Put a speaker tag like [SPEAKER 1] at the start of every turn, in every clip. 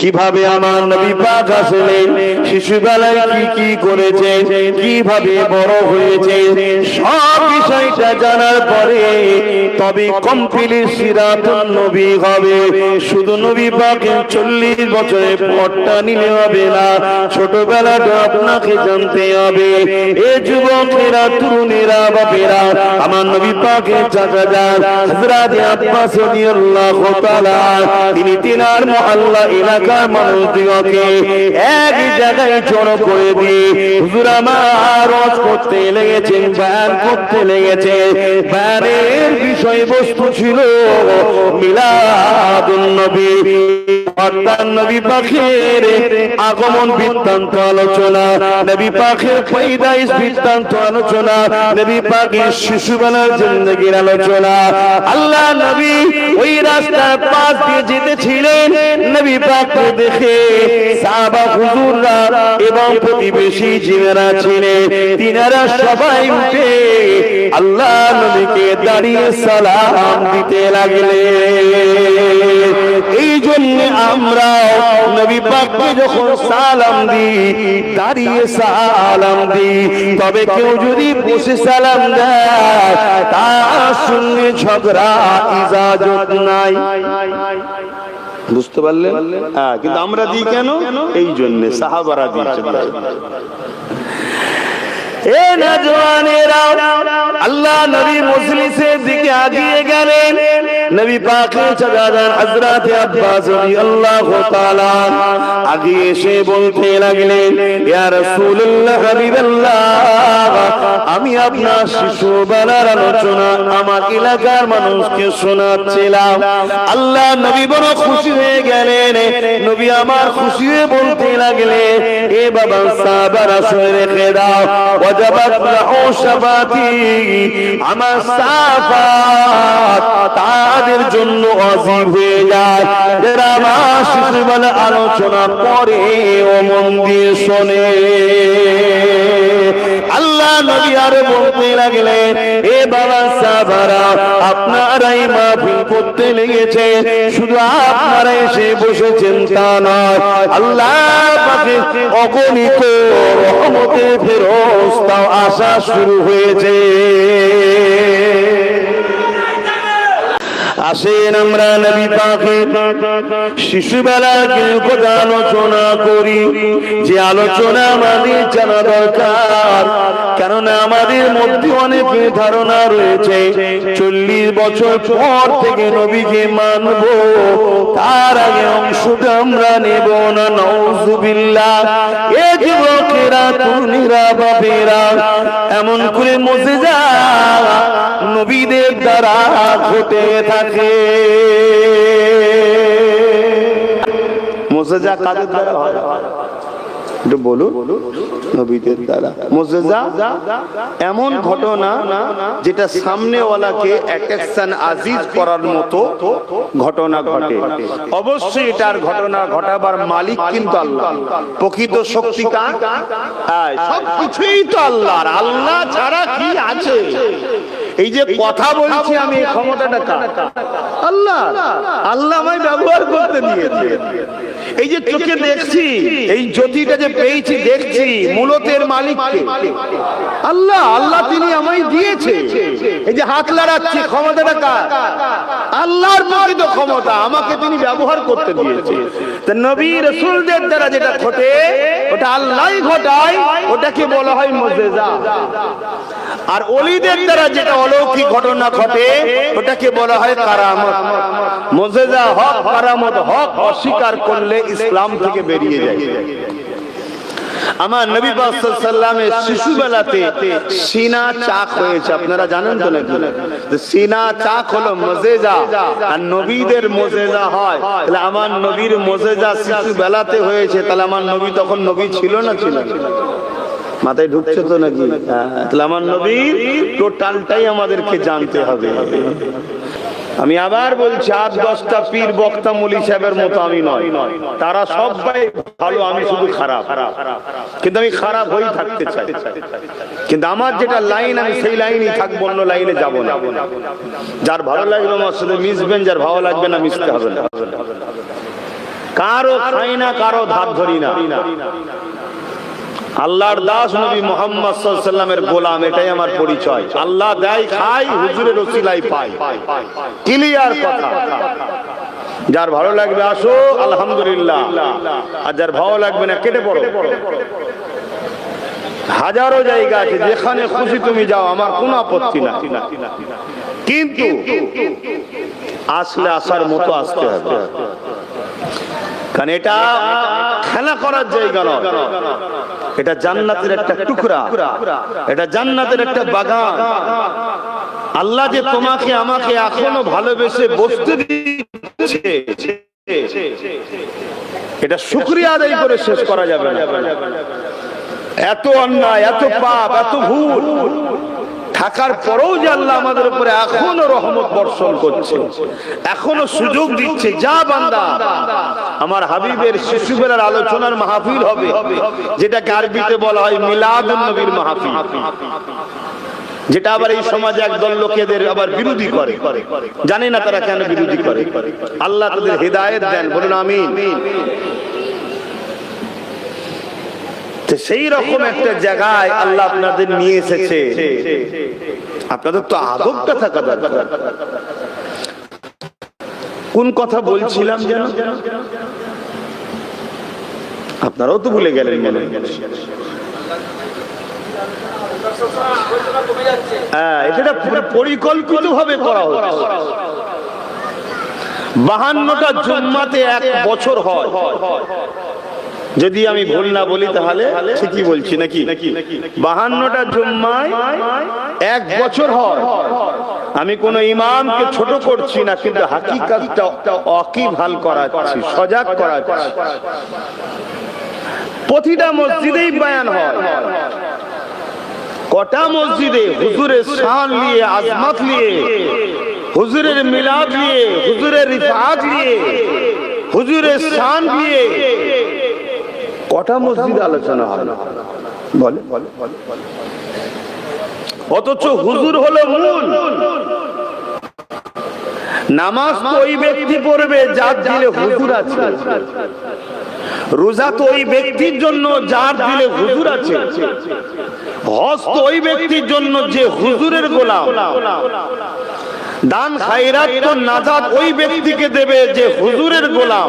[SPEAKER 1] কীভাবে আমার নবী পাক আসলেন? শিশুবেলায় কি কি করেছে কীভাবে বড় হয়েছে সব বিষয়টা জানার পরে তবে কমপ্লিট সিরাতুন নবী হবে। শুধু নবী পাকের চল্লিশ বছরের পরটা নিলে হবে না, ছোটবেলাটা আপনাকে জানতে হবে। এ যুবকেরা তরুণেরা বাপেরা, আমার নবী পাকের চাচা যান হযরত আব্বাস রাদিয়াল্লাহু তাআলা, তিনি তিনার মহল্লা এলাকার মানুষদিগকে এক জায়গায় জড়ো করে দিয়ে হুজুর আমার করতে লেগেছেন বয়ান করতে লেগেছে বয়ানের বিষয়বস্তু ছিল মিলাদুন নবী অর্থাৎ নবী পাখের আগমন বৃত্তান্ত আলোচনা, নবী পাখের পৈদাইশ বৃত্তান্ত আলোচনা, নবী পাখের শিশুবেলার জিন্দগির আলোচনা। আল্লাহ নবী ওই রাস্তার পাশ দিয়ে যেতেছিলেন, নবী দেখে সাহাবা হুজুররা এবং প্রতিবেশী তিনারা সবাই উঠে আল্লাহ নবীকে দাঁড়িয়ে সালাম দিতে লাগলেন। এই জন্য আমরা নবী যখন সালাম দিই, দাঁড়িয়ে সালাম দিই, তবে কেউ যদি বসে সালাম দেয়, তার সঙ্গে ঝগড়া, ইজাজত নাই। বুঝতে পারলে হ্যাঁ কিন্তু আমরা দিই কেন? এই জন্য সাহাবারা দিয়েছে এ নজওয়ানেরা আল্লাহ নবী মজলিসের দিকে আগিয়ে গেলেন। নবী পাকের চাচাজান হযরত আব্বাস রাদিয়াল্লাহু তাআলা আগিয়ে এসে বলতে লাগলেন, ইয়া রাসূলুল্লাহ হাবিবাল্লাহ, আমি আপনার শিশু বেলার আলোচনা আমার এলাকার মানুষকে শোনাচ্ছিলাম। আল্লাহ নবী বড় খুশি হয়ে গেলেন। নবী আমার খুশি হয়ে বলতে লাগলেন, এ বাবা সাহাবারা শুনে রেখে ওয়াজাবাত লাহু শাফাতি আমার সাফাত তাদের জন্য অজীব হয়ে যায়। এরা আমার শিশুবেলা আলোচনা করে ও মন দিয়ে শোনে। আল্লাহ নবী আর বলতে লাগলেন, এ বাবা সাবারা আপনারাই মাহফিল করতে লেগেছে। শুধু আপনারা এসে বসেছেন তা নয়। আল্লাহ অগণিত রহমতে ফেরস্তাও আসা শুরু হয়েছে। আসেন আমরা নবী পাকে। শিশুবেলার কিছু আলোচনা করি। যে আলোচনা আমাদের জানা দরকার। কেননা আমাদের মধ্যে অনেক ধারণা রয়েছে। চল্লিশ বছর পর থেকে নবীকে মানব। তার আগে অংশটা আমরা নেব না নৌজুবিল্লা এ যুবকেরা তরুণীরা বাপেরা, এমন করে মজে যা নবীদের দ্বারা ঘটে থাকে। মোজেজা কাদের দ্বারা হয়। একটু বলুন। নবীদের দ্বারা। মোজেজা এমন ঘটনা যেটা সামনেওয়ালাকে অ্যাট্রাকশন আজিজ করার মতো ঘটনা ঘটে। অবশ্যই এটার ঘটনা ঘটাবার মালিক কিন্তু আল্লাহ। প্রকৃত শক্তি কার? হ্যাঁ সব তো আল্লাহর। আল্লাহ ছাড়া কি আছে? এই যে কথা বলছি আমি ক্ষমতাটা কার? আল্লাহ আল্লাহ আমায় ব্যবহার করতে দিয়েছে। এই যে চোখে দেখছি এই জ্যোতিটা যে পেয়েছি দেখছি মূলতের মালিক আল্লাহ আল্লাহ তিনি আমায় দিয়েছে। এই যে হাত লাড়াচ্ছি ক্ষমতাটা কার? আল্লাহর প্রকৃত ক্ষমতা আমাকে তিনি ব্যবহার করতে দিয়েছে। নবী রসুলদের দ্বারা যেটা ঘটে ওটা আল্লাহই ঘটায় ওটাকে বলা হয় মুজেজা। আর অলিদের দ্বারা যেটা অলৌকিক ঘটনা ঘটে, ওটাকে বলা হয় কারামত। মোজেজা হক কারামত, হক অস্বীকার করলে ইসলাম থেকে বেরিয়ে যায়। আমার নবী সাল্লামের শিশুবেলাতে সিনা চাক হয়েছে। আপনারা জানেন তো নাকি? সিনা চাক হলো মজেজা, আর নবীদের মজেজা হয়। তাহলে আমার নবীর মজেজা শিশুবেলাতে হয়েছে, তাহলে আমার নবী তখন নবী ছিল না ছিল? না? মাথায় ঢুকছে তো নাকি? হ্যাঁ, তাহলে আমার নবীর টোটালটাই আমাদেরকে জানতে হবে। আমি আবার বলছি আট দশটা পীর বক্তা মুলি সাহেবের মতো আমি নয়। তারা সবাই ভালো আমি শুধু খারাপ। কিন্তু আমি খারাপ হয়েই থাকতে চাই। কিন্তু আমার যেটা লাইন আমি সেই লাইনই থাকব অন্য লাইনে যাব না। যার ভালো লাগবে আমার সাথে মিশবেন যার ভালো লাগবে না মিশতে হবে না।
[SPEAKER 2] কারও খাই না কারও ধার ধরি না। আল্লাহর দাস নবী মোহাম্মদ সাল্লামের গোলাম, এটাই আমার পরিচয়। আল্লাহ দেয় খাই হুজুরের ওসিলাই পাই ক্লিয়ার কথা। যার ভালো লাগবে, আসো, আলহামদুলিল্লাহ। আর যার ভালো লাগবে না, কেটে পড়ো। হাজারো জায়গা আছে, যেখানে খুশি তুমি যাও, আমার কোনো আপত্তি না। কিন্তু আসলে আসার মতো আসতে হবে। কারণ এটা খেলা করার জায়গা নয়। এটা জান্নাতের একটা টুকরা। এটা জান্নাতের একটা বাগান। আল্লাহ যে তোমাকে আমাকে এখনও ভালোবেসে বসতে দিচ্ছে এটা শুক্রিয়া আদায় করে শেষ করা যাবে না। এত অন্যায় এত পাপ এত ভুল। থাকার পরেও যে আল্লাহ আমাদের উপরে এখনও রহমত বর্ষণ করছে, এখনও সুযোগ দিচ্ছে, যা বান্দা আমার হাবিবের শিশুবেলার আলোচনার মাহফিল হবে, যেটাকে আরবিতে বলা হয় মিলাদ নবীর মাহফিল। যেটা আবার এই সমাজে একদল লোকেদের আবার বিরোধী করে। জানি না তারা কেন বিরোধী করে। আল্লাহ তাদের হৃদায়ত দেন, বলুন আমিন। তো সেই রকম একটা জায়গায় আল্লাহ আপনাদের নিয়ে এসেছে। আপনাদের তো আদবটা থাকা দরকার। কোন কথা বলছিলাম যেন? আপনারাও তো ভুলে গেলেন মনে হ্যাঁ। এটা ভাবে করা বাহান্নটা জুম্মাতে এক বছর হয়। যদি আমি ভুল না বলি তাহলে ঠিকই বলছি নাকি? বাহান্নটা জুম্মায় এক বছর হয় আমি কোন ইমামকে ছোট করছি না, কিন্তু হাকিকাতটা অকিভাল করাচ্ছি, সজাগ করাচ্ছি। প্রতিটা মসজিদেই বয়ান হয়। কটা মসজিদে হুজুরের শান নিয়ে, আজমত নিয়ে, হুজুরের মিলাদ নিয়ে, হুজুরের রিফাত নিয়ে, হুজুরের শান নিয়ে কটা মসজিদ আলোচনা হয় বলে। অথচ হুজুর হলো মূল। নামাজ তো ওই ব্যক্তি পড়বে, যার দিলে হুজুর আছে। রোজা তো ওই ব্যক্তির জন্য, যার দিলে হুজুর আছে। হজ তো ওই ব্যক্তির জন্য যে হুজুরের গোলাম। দান খাইরাত তো নাজাত ওই ব্যক্তিকে দেবে যে হুজুরের গোলাম।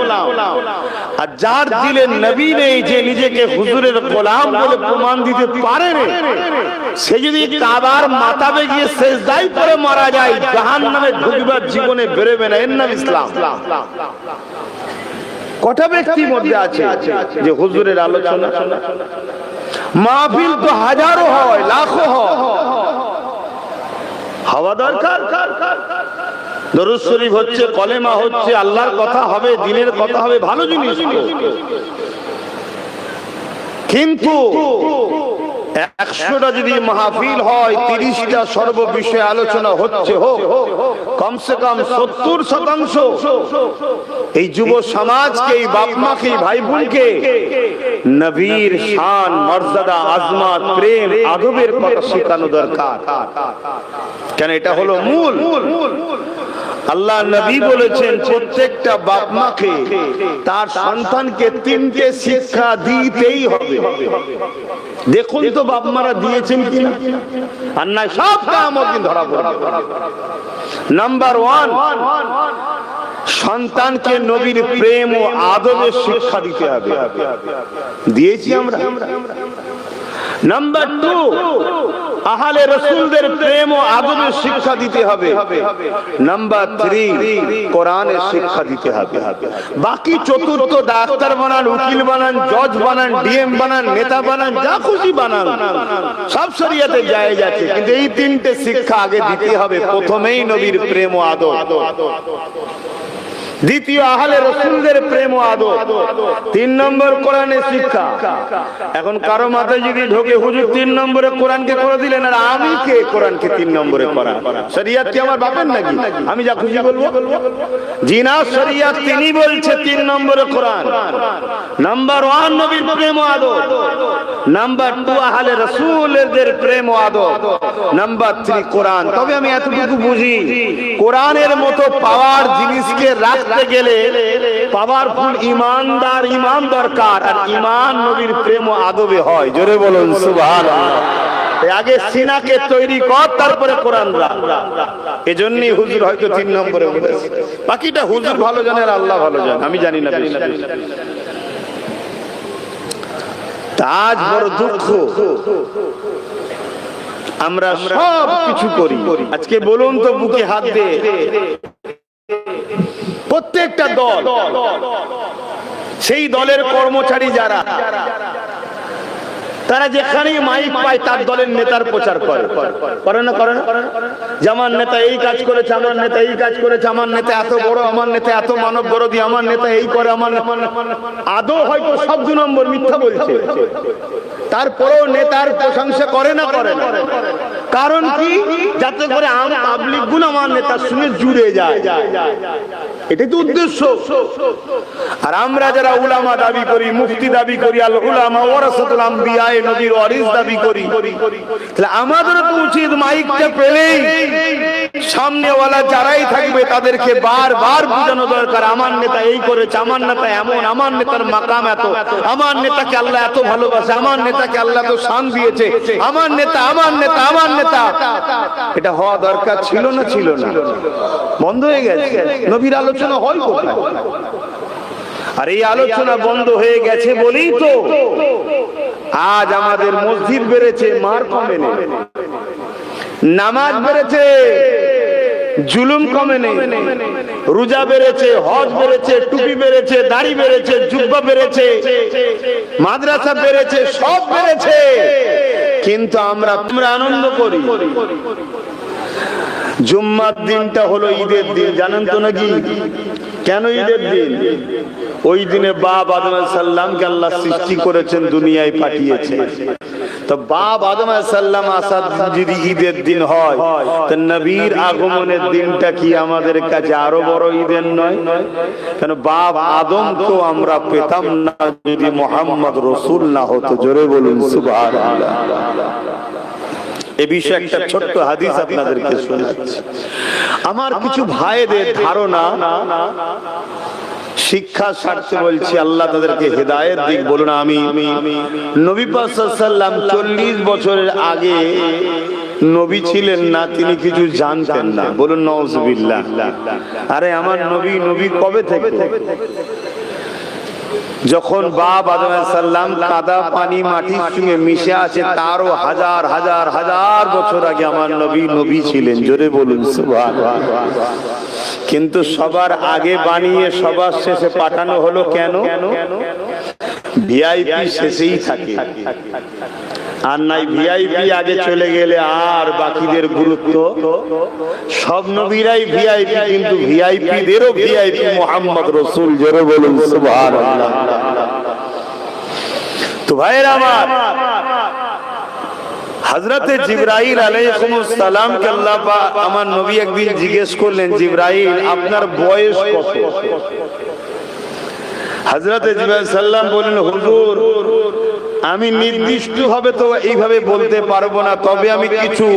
[SPEAKER 2] আর যার দিলে নবী নেই যে নিজেকে হুজুরের গোলাম বলে প্রমাণ দিতে পারে সে যদি কাবার মাতাবে গিয়ে শেষদাই করে মারা যায় জাহান নামে ঢুকবার জীবনে বেরোবে না। এর নাম ইসলাম। কটা ব্যক্তির মধ্যে আছে যে হুজুরের আলোচনা? মাহফিল তো হাজারো হয়, লাখো হয়। হওয়া দরকার? দরুদ শরীফ হচ্ছে, কলেমা হচ্ছে, আল্লাহর কথা হবে দিনের কথা হবে, ভালো জিনিস। কিন্তু একশোটা যদি মাহফিল হয়, তিরিশটা সর্ব বিষয়ে আলোচনা হচ্ছে হোক, কমসে কম সত্তর শতাংশ। এই যুব সমাজকে, এই বাপ মাকে এই ভাই বোনকে নবীর শান, মর্যাদা, আজমাত, প্রেম, আদবের কথা শেখানো দরকার। কেন এটা হলো মূল? আল্লাহ নবী বলেছেন, প্রত্যেকটা বাপ মাকে তার সন্তানকে তিনটে শিক্ষা দিতেই হবে। দেখুন তো বাপ মারা দিয়েছেন কিনা। আর না সব কামত ধরা পড়ে। নাম্বার ওয়ান সন্তানকে নবীর প্রেম ও আদবের শিক্ষা দিতে হবে। দিয়েছি আমরা। নাম্বার টু আহালে রসুলদের প্রেম ও আদবের শিক্ষা দিতে হবে। নাম্বার থ্রি কোরআনের শিক্ষা দিতে হবে। বাকি চতুর্থ ডাক্তার বানান, উকিল বানান, জজ বানান, ডিএম বানান, নেতা বানান, যা খুশি বানান। সব শরিয়াতে যায় যাচ্ছে কিন্তু এই তিনটে শিক্ষা আগে দিতে হবে। প্রথমেই নবীর প্রেম ও আদব। দ্বিতীয় আহলে রসুলদের প্রেম ও আদব। তিন নম্বর কোরআনের শিক্ষা। এখন কারও মাথায় যদি ঢোকে, হুজুর, তিন নম্বরে কোরআনকে করে দিলেন, আর আমি কে কোরআনকে তিন নম্বরে করা? শরিয়াত কি আমার বাপের নাকি? আমি যা খুশি বলব। জিনা শরিয়াত তিনি বলছে তিন নম্বরে কোরআন। নাম্বার ওয়ান নবীর প্রেম ও আদব। নাম্বার টু আহলে রসুলদের প্রেম ও আদব। নাম্বার থ্রি কোরআন। তবে আমি এতটুকু বুঝি, কোরআনের মতো পাওয়ার জিনিসকে রাখতে রাখতে গেলে পাওয়ারফুল ইমানদার, ইমান দরকার, আর ইমান নবীর প্রেম আদবে হয়। জোরে বলুন, সুবহানাল্লাহ। আগে সিনাকে তৈরি কর, তারপরে কোরআন এজন্যই হুজুর হয়তো তিন নম্বরে বাকিটা হুজুর ভালো জানে আর আল্লাহ ভালো জানে, আমি জানি না। আজ বড় দুঃখ। আমরা সব কিছু করি। আজকে বলুন তো, বুকে হাত দিয়ে প্রত্যেকটা দল, সেই দলের কর্মচারী যারা, তারা যেখানে মাইক পায় তার দলের নেতার প্রচার করে। করে না করে না? যে আমার নেতা এই কাজ করেছে, আমার নেতা এই কাজ করেছে, আমার নেতা এত বড়, আমার নেতা এত মানব দরদি আমার নেতা এই করে, আমার আদৌ হয়তো সব দু নম্বর মিথ্যা বলছে। তারপরেও নেতার প্রশংসা করে না করে না? কারণ কি? যাতে করে আমার নেতার সঙ্গে জুড়ে যায়। এটাই তো উদ্দেশ্য। আর আমরা যারা উলামা দাবি করি, মুফতি দাবি করি, আল উলামা আম্বিয়া নবীর ওয়ারিস দাবি করি, তাহলে আমাদেরও তো উচিত মাইকটা সামনেওয়ালা যারাই থাকবে তাদেরকে বারবার বোঝানো দরকার, আমার নেতা এই করেছে, আমার নেতা এমন, আমার নেতার মাকাম এত, আমার নেতাকে আল্লাহ এত ভালোবাসে, আমার নেতাকে আল্লাহ তো শান দিয়েছে, আমার নেতা আমার নেতা আমার নেতা। এটা হওয়া দরকার ছিল না ছিল না। বন্ধ হয়ে গেছে। নবীর আলোচনা হয় কোথায়? আর এই আলোচনা বন্ধ হয়ে গেছে বলেই তো আজ আমাদের মসজিদ বেড়েছে মার কমে নামাজ বেড়েছে, জুলুম কমে নেই রোজা বেড়েছে, হজ বেড়েছে, টুপি বেড়েছে, দাড়ি বেড়েছে, জুব্বা বেড়েছে, মাদ্রাসা বেড়েছে, সব বেড়েছে। কিন্তু আমরা আমরা আনন্দ করি। জুম্মার দিনটা হলো ঈদের দিন, জানেন তো নাকি? কেন ঈদের দিন? ওই দিনে বাপ আদম সাল্লামকে আল্লাহ সৃষ্টি করেছেন, দুনিয়ায় পাঠিয়েছে। তো বাপ আদম সাল্লাম আসাদ যদি ঈদের দিন হয়। তো নবীর আগমনের দিনটা কি আমাদের কাছে আরও বড় ঈদের নয়? কেন বাপ আদম তো আমরা পেতাম না যদি মোহাম্মদ রসুল না হতো। জোরে বলুন, সুবহানাল্লাহ। এ বিষয়ে একটা ছোট্ট হাদিস আপনাদেরকে শোনাচ্ছি। আমার কিছু ভাইদের ধারণা শিক্ষা স্বার্থে বলছি, আল্লাহ তাদেরকে হেদায়েত দিক, বলুন আমি নবী সাল্লাম চল্লিশ বছরের আগে নবী ছিলেন না, তিনি কিছু জানতেন না। বলুন নজবিল্লা আরে আমার নবী নবী কবে থেকে? যখন বাপ আদম সাল্লাম কাদা পানি মাটির সঙ্গে মিশে আছে তারও হাজার হাজার হাজার বছর আগে আমার নবী নবী ছিলেন। জোরে বলুন কিন্তু সবার আগে বানিয়ে সবার শেষে পাঠানো হলো কেন? ভিআইপি শেষেই থাকে। আর নাই ভিআইপি আগে চলে গেলে আর বাকিদের গুরুত্ব? সব নবীরাই ভিআইপি কিন্তু ভিআইপি দেরও ভিআইপি মোহাম্মদ রসুল, জোরে বলুন, সুবহানাল্লাহ। তো ভাইয়ের আমার হজরতে জিব্রাইল আলাইহিস সালাম কে আল্লাহ আমার নবী একদিন জিজ্ঞেস করলেন, জিব্রাইল, আপনার বয়স কত? হজরতে জিব্রাইল সাল্লাম বললেন, হুজুর আমি নির্দিষ্ট ভাবে তো এইভাবে বলতে পারব না, তবে আমি কিছু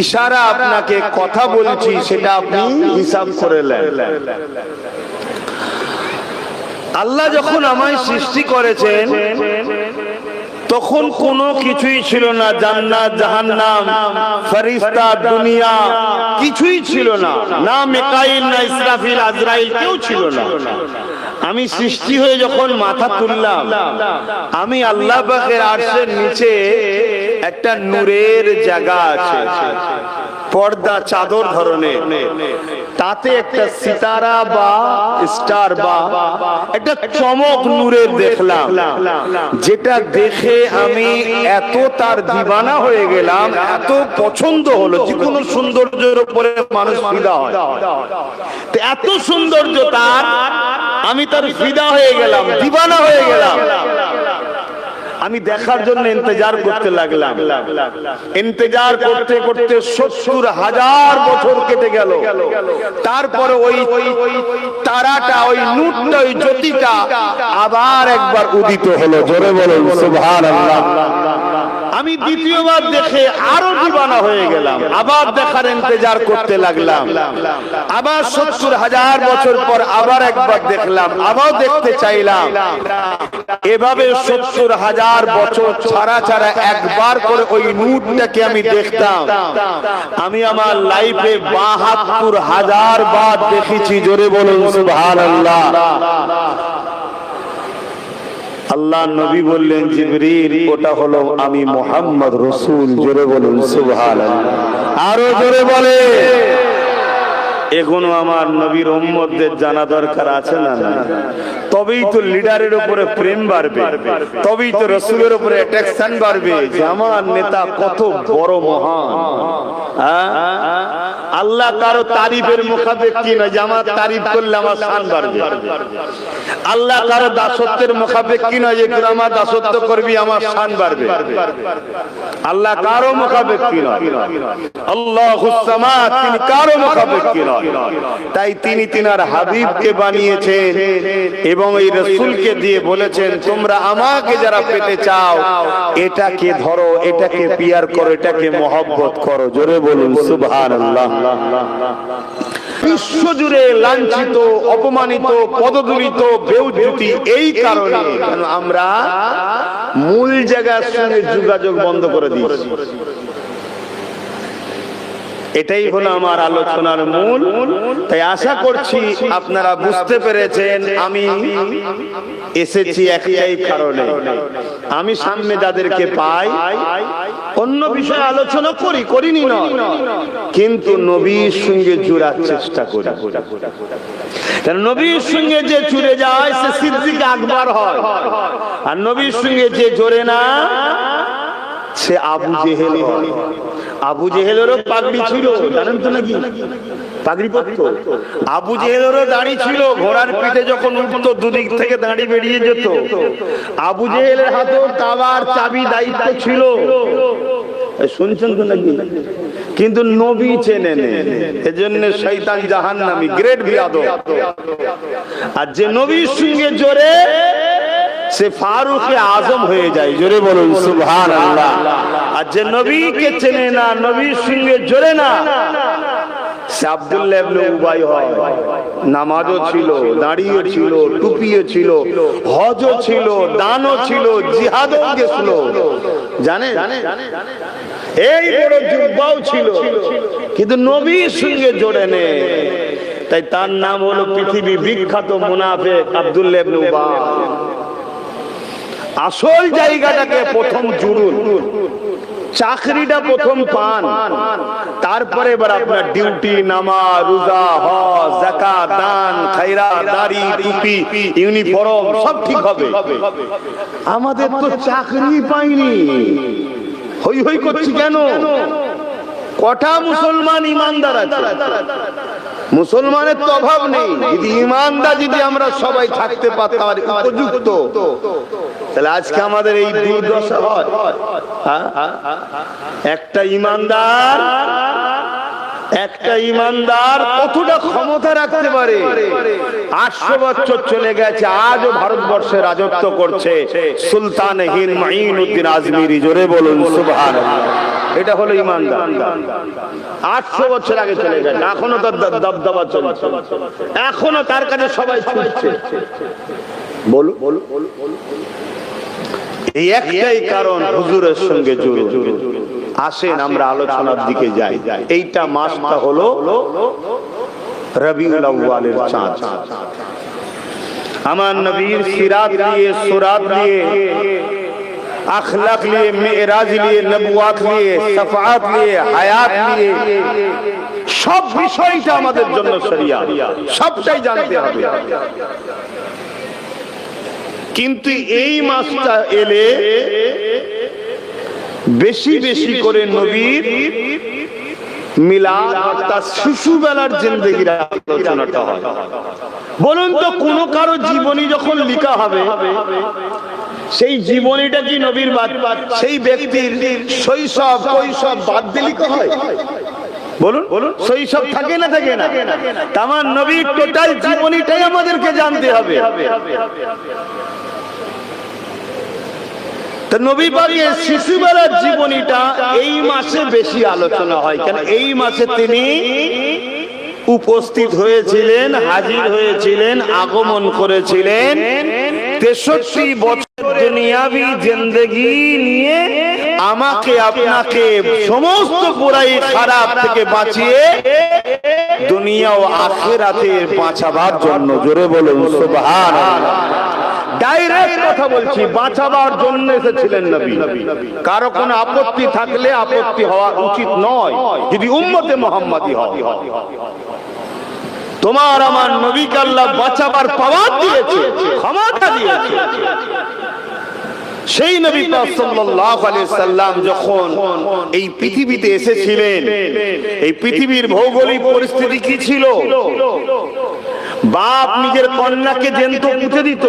[SPEAKER 2] ইশারা আপনাকে কথা বলছি, সেটা আপনি হিসাব করে আল্লাহ যখন আমায় সৃষ্টি করেছেন, তখন কোনো কিছুই ছিল না, জান্নাত, জাহান্নাম ফেরেশতা দুনিয়া, কিছুই ছিল না না মিকাইল, না ইসরাফিল, আজরাইল, কেউ ছিল না। আমি সৃষ্টি হয়ে যখন মাথা তুললাম আমি আল্লাহ পাকের আর্শের নিচে একটা নূরের জায়গা আছে, পর্দা চাদর ধরনের। তাতে একটা সিতারা বা স্টার বা একটা চমক নূরের দেখলাম, যেটা দেখে আমি এত তার দিবানা হয়ে গেলাম, এত পছন্দ হলো, যে কোনো সৌন্দর্যের উপরে মানুষ ফিদা হয়। এত সৌন্দর্য তার, আমি তার ফিদা হয়ে গেলাম, দিবানা হয়ে গেলাম। আমি দেখার জন্য ইন্তজার করতে লাগলাম। ইন্তজার করতে করতে সত্তর হাজার বছর কেটে গেল। তারপরে ওই তারাটা, ওই নূরটা, ওই জ্যোতিটা আবার একবার উদিত হলো। জোরে বলুন, সুবহানাল্লাহ। আমি দ্বিতীয়বার দেখে আরও দিবানা হয়ে গেলাম আবার দেখার ইন্তজার করতে লাগলাম। আবার সত্তর হাজার বছর পর আবার একবার দেখলাম আবার দেখতে চাইলাম। এভাবে সত্তর হাজার বছর ছাড়া ছাড়া একবার করে ওই নূরটাকে আমি দেখতাম। আমি আমার লাইফে বাহাত্তর হাজার বার দেখেছি জোরে বলুন সুবহানাল্লাহ। আল্লাহ নবী বললেন, জিবরিল, ওটা হলো আমি মোহাম্মদ রসুল। জোরে বলুন, সুবহানাল্লাহ। আরও জোরে বলে এখনও আমার নবীর উম্মতদের জানা দরকার আছে না? না তবেই তো লিডারের উপরে প্রেম বাড়বে, তবেই তো রসুলের উপরে অ্যাট্রাকশন বাড়বে, যে আমার নেতা কত বড় মহান। হ্যাঁ? আল্লাহ কারও তারিফের মুখাপেক কি যে আমার তারিফ করলে আমার শান বাড়বে। আল্লাহ কারও দাসত্বের মুখাপেক কি নয়, যে তুই আমার দাসত্ব করবি, আমার শান বাড়বে। আল্লাহ কারও কি নয়। আল্লাহ তিনি কারও মুখাপেক কি নয়। তাই তিনি তিনার হাবিবকে বানিয়েছেন এবং এই রসুলকে দিয়ে বলেছেন, তোমরা আমাকে যারা পেতে চাও, এটাকে ধরো, এটাকে পিয়ার করো, এটাকে মহব্বত করো। জোরে বলুন, সুবহানাল্লাহ। বিশ্বজুড়ে লাঞ্ছিত, অপমানিত পদদূরিত বেউদ্যুতি এই কারণে আমরা মূল জায়গার সঙ্গে যোগাযোগ বন্ধ করে দিয়েছি? এটাই হলো আমার আলোচনার মূল। তাই আশা করছি আপনারা বুঝতে পেরেছেন আমি এসেছি একটাই কারণে। আমি সামনে যাদেরকে পাই অন্য বিষয়ে আলোচনা করি করিনি না কিন্তু নবীর সঙ্গে জোড়ার চেষ্টা করি। নবীর সঙ্গে যে চুরে যায় সে সিদ্দিক আকবর হয়। আর নবীর সঙ্গে যে জোরে না সে আবু জেহেল হয়। আবু জেহেলেরও পাগড়ি ছিল, জানেন তো নাকি? পাগড়ি পরত। আবু জেহেলেরও দাড়ি ছিল, ঘোড়ার পিঠে যখন উঠতো, দুদিক থেকে দাড়ি বেরিয়ে যেত। আবু জেহেলের হাতেও তাওয়ার চাবি দায়িত্ব ছিল। শুনছেন তো নাকি? কিন্তু নবী চেনে এজন্য শৈতান জাহান্নামী, গ্রেট বিয়াদ আর যে নবীর সঙ্গে জোরে সে ফারুকে আজম হয়ে যায়। জোরে বলুন সুবহান আল্লাহ আর যে নবীকে চেনে না, নবীর সঙ্গে জোরে না। সে হয়। নামাজও ছিল দাঁড়িয়ে ছিল ছিল, হজও ছিল, দানও ছিল জানে এই ছিল। কিন্তু নবীর সঙ্গে জোরে নে। তাই তার নাম হলো পৃথিবী বিখ্যাত মুনাফেক আব্দুল্লাহ আসল জায়গাটাকে প্রথম জুড়ুন চাকরিটা প্রথম পান। তারপরে এবার আপনার ডিউটি নামা রোজা হজ যাকাত দান খায়রা দাড়ি টুপি ইউনিফর্ম সব ঠিক হবে। আমাদের তো চাকরি পাইনি। হই হই করছি কেন? কটা মুসলমান ইমানদার আছে। মুসলমানের তো অভাব নেই যদি ইমানদার যদি আমরা সবাই থাকতে পারতাম উপযুক্ত, তাহলে আজকে আমাদের এই দুর্দশা হয় হ্যাঁ? একটা ইমানদার একটা ইমানদার কতটা ক্ষমতা রাখতে পারে? আটশো বছর চলে গেছে, আজও ভারতবর্ষে রাজত্ব করছে। সুলতান হিন মাইন উদ্দিন আজমিরি, জোরে বলুন সুবহান এটা হলো ইমানদার। আটশো বছর আগে চলে গেছে, এখনও তার দবদবা চলছে। এখনও তার কাছে সবাই ছুটছে। বলো বলো এই একটাই কারণ হুজুরের সঙ্গে জুড়ুন আসেন আমরা আলোচনার দিকে যাই। এইটা মাসটা হলো রবিউল আউয়ালের চাঁদ। আমার নবীর সিরাত নিয়ে সুরাত দিয়ে সব বিষয়টা আমাদের জন্য শরিয়া। সবটাই জানতে হবে। কিন্তু এই মাসটা এলে বেশি বেশি করে নবীর মিলাদ অর্থাৎ শিশুবেলার জিন্দগির আলোচনাটা হয়। বলুন তো কোন কারও জীবনী যখন লেখা হবে সেই জীবনীটা কি নবীর বাদ সেই ব্যক্তির শৈশব কৈশব বাদ দিয়ে লেখা হয়? বলুন বলুন শৈশব থাকে না থাকে না? তামার নবীর টোটাল জীবনীটাই আমাদেরকে জানতে হবে। নবী পাকের শিশুবেলার জীবনীটা এই মাসে বেশি আলোচনা হয়। এই মাসে তিনি উপস্থিত হয়েছিলেন হাজির হয়েছিলেন আগমন করেছিলেন। তেষট্টি বছর দুনিয়াবি জিন্দগি নিয়ে আমাকে আপনাকে সমস্ত বুড়াই খারাপ থেকে বাঁচিয়ে দুনিয়া ও আখেরাতে বাঁচাবার জন্য জোরে বলুন সুবহানাল্লাহ। ডাইরেক্ট কথা বলছি, বাঁচাবার জন্য এসেছিলেন নবী। কারও কোনো আপত্তি থাকলে আপত্তি হওয়া উচিত নয়, যদি উম্মতে মোহাম্মদী হয় তোমার আমার নবীকে আল্লাহ বাঁচাবার পাওয়ার দিয়েছে, ক্ষমতা দিয়েছে। সেই নবী সাল্লাম যখন এই পৃথিবীতে এসেছিলেন, এই পৃথিবীর ভৌগোলিক পরিস্থিতি কি ছিল? বাপ নিজের কন্যাকে জেন্ত পুঁতে দিত।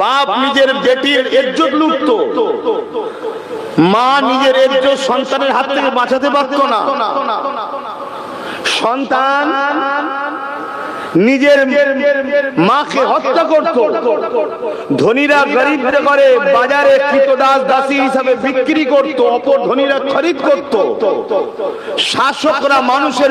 [SPEAKER 2] বাপ নিজের বেটির ইজ্জত লুটত। মা নিজের ইজ্জত সন্তানের হাত থেকে বাঁচাতে পারত না। সন্তান নিজের মাকে হত্যা করত। ধনীরা গরিবদের করে বাজারে কৃতদাস দাসী হিসাবে বিক্রি করত, অপর ধনীরা খরিদ করত। শাসকরা মানুষের।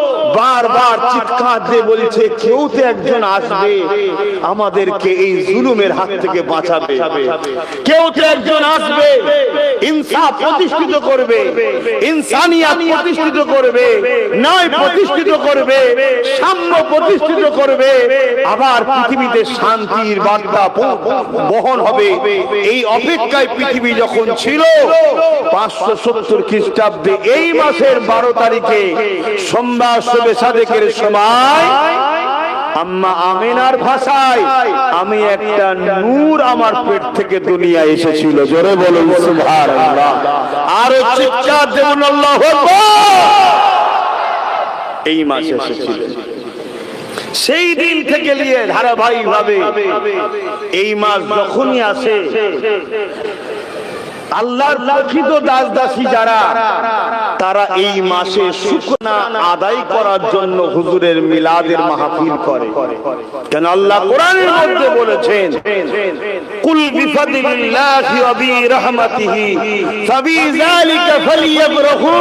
[SPEAKER 2] বারবার চিৎকার দিয়ে বলছে, কেউ তো একজন আসবে, আমাদেরকে এই জুলুমের হাত থেকে বাঁচাবে। কেউ তো একজন আসবে, ইনসাফ প্রতিষ্ঠিত করবে, ইনসানিয়াত প্রতিষ্ঠিত করবে নয় প্রতিষ্ঠিত করবে, সাম্য প্রতিষ্ঠিত করবে, আবার পৃথিবীতে শান্তির বার্তা বহন হবে। এই অপেক্ষায় পৃথিবী যখন ছিল, পাঁচশো সত্তর খ্রিস্টাব্দে এই মাসের বারো তারিখে সোমবার শোবে সাদেকের সময়। আম্মা আমিনার ভাষায়, আমি একটা নূর আমার পেট থেকে দুনিয়া এসেছিল। জোরে বলুন, সুবহানাল্লাহ। আর চিৎকার দেবুন, আল্লাহু আকবার। এই মাসে এসেছিল। সেই দিন থেকে নিয়ে ধারাবাহিক ভাবে এই মাস যখনই আসে আল্লাহর প্রকৃত দাস দাসী যারা, তারা এই মাসে শুকনা আদায় করার জন্য হুজুরের মিলাদের মাহফিল করে। কেন আল্লাহ কোরআনের মধ্যে বলেছেন, কুল বিফাদিল্লাহি ওয়া বিরহমাতিহি ফাবিযালিকা ফালিয়াফরাহু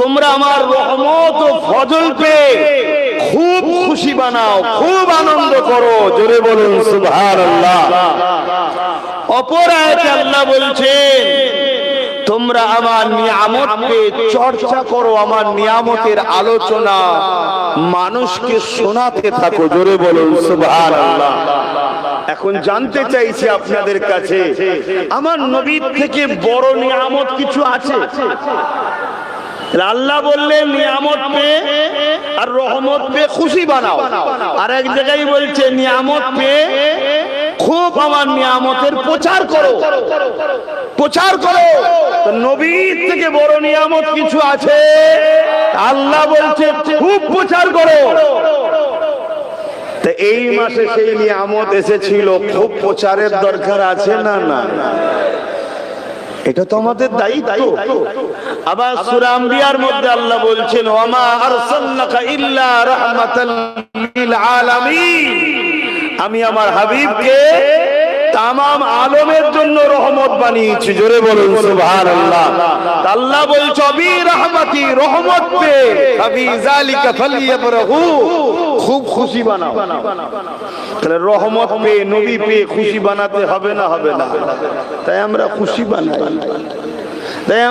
[SPEAKER 2] তোমরা আমার রহমত ও ফজল পেয়ে খুব খুশি বানাও, খুব আনন্দ করো। জোরে বলুন, সুবহানাল্লাহ। অপর আল্লাহ বলছেন, তোমরা আমার নিয়ামতকে চর্চা করো, আমার নিয়ামতের আলোচনা মানুষকে শোনাতে থাকো। জোরে সুবহানাল্লাহ। এখন জানতে চাইছি আপনাদের কাছে, আমার নবীর থেকে বড় নিয়ামত কিছু আছে? আল্লাহ বললেন নিয়ামত পেয়ে আর রহমত পেয়ে খুশি বানাও। আর এক জায়গায় বলছে নিয়ামত পেয়ে খুব আমার নিয়ামতের প্রচার করো। প্রচার করো। নবীর থেকে বড় নিয়ামত কিছু আছে? আল্লাহ বলছে, খুব প্রচার করো। এই মাসে সেই নিয়ামত এসেছিল, খুব প্রচারের দরকার আছে না না? এটা তো আমাদের দায়িত্ব। আবার সূরা আম্বিয়ার মধ্যে আল্লাহ বলছেন ওয়ামা আরসালনাকা ইল্লা রাহমাতাল লিল আলামিন। আমি আমার হাবিবকে তামাম আলমের জন্য রহমত বানিয়েছি। জোরে বলুন, সুবহানাল্লাহ। আল্লাহ বলছে বি রহমতি, রহমত পে। আবি জালিকা ফালিয়াবরাহু। খুব খুশি বানাও। তাহলে রহমত পেয়ে নবী পেয়ে খুশি বানাতে হবে না হবে না। তাই আমরা খুশি বানাই। তাই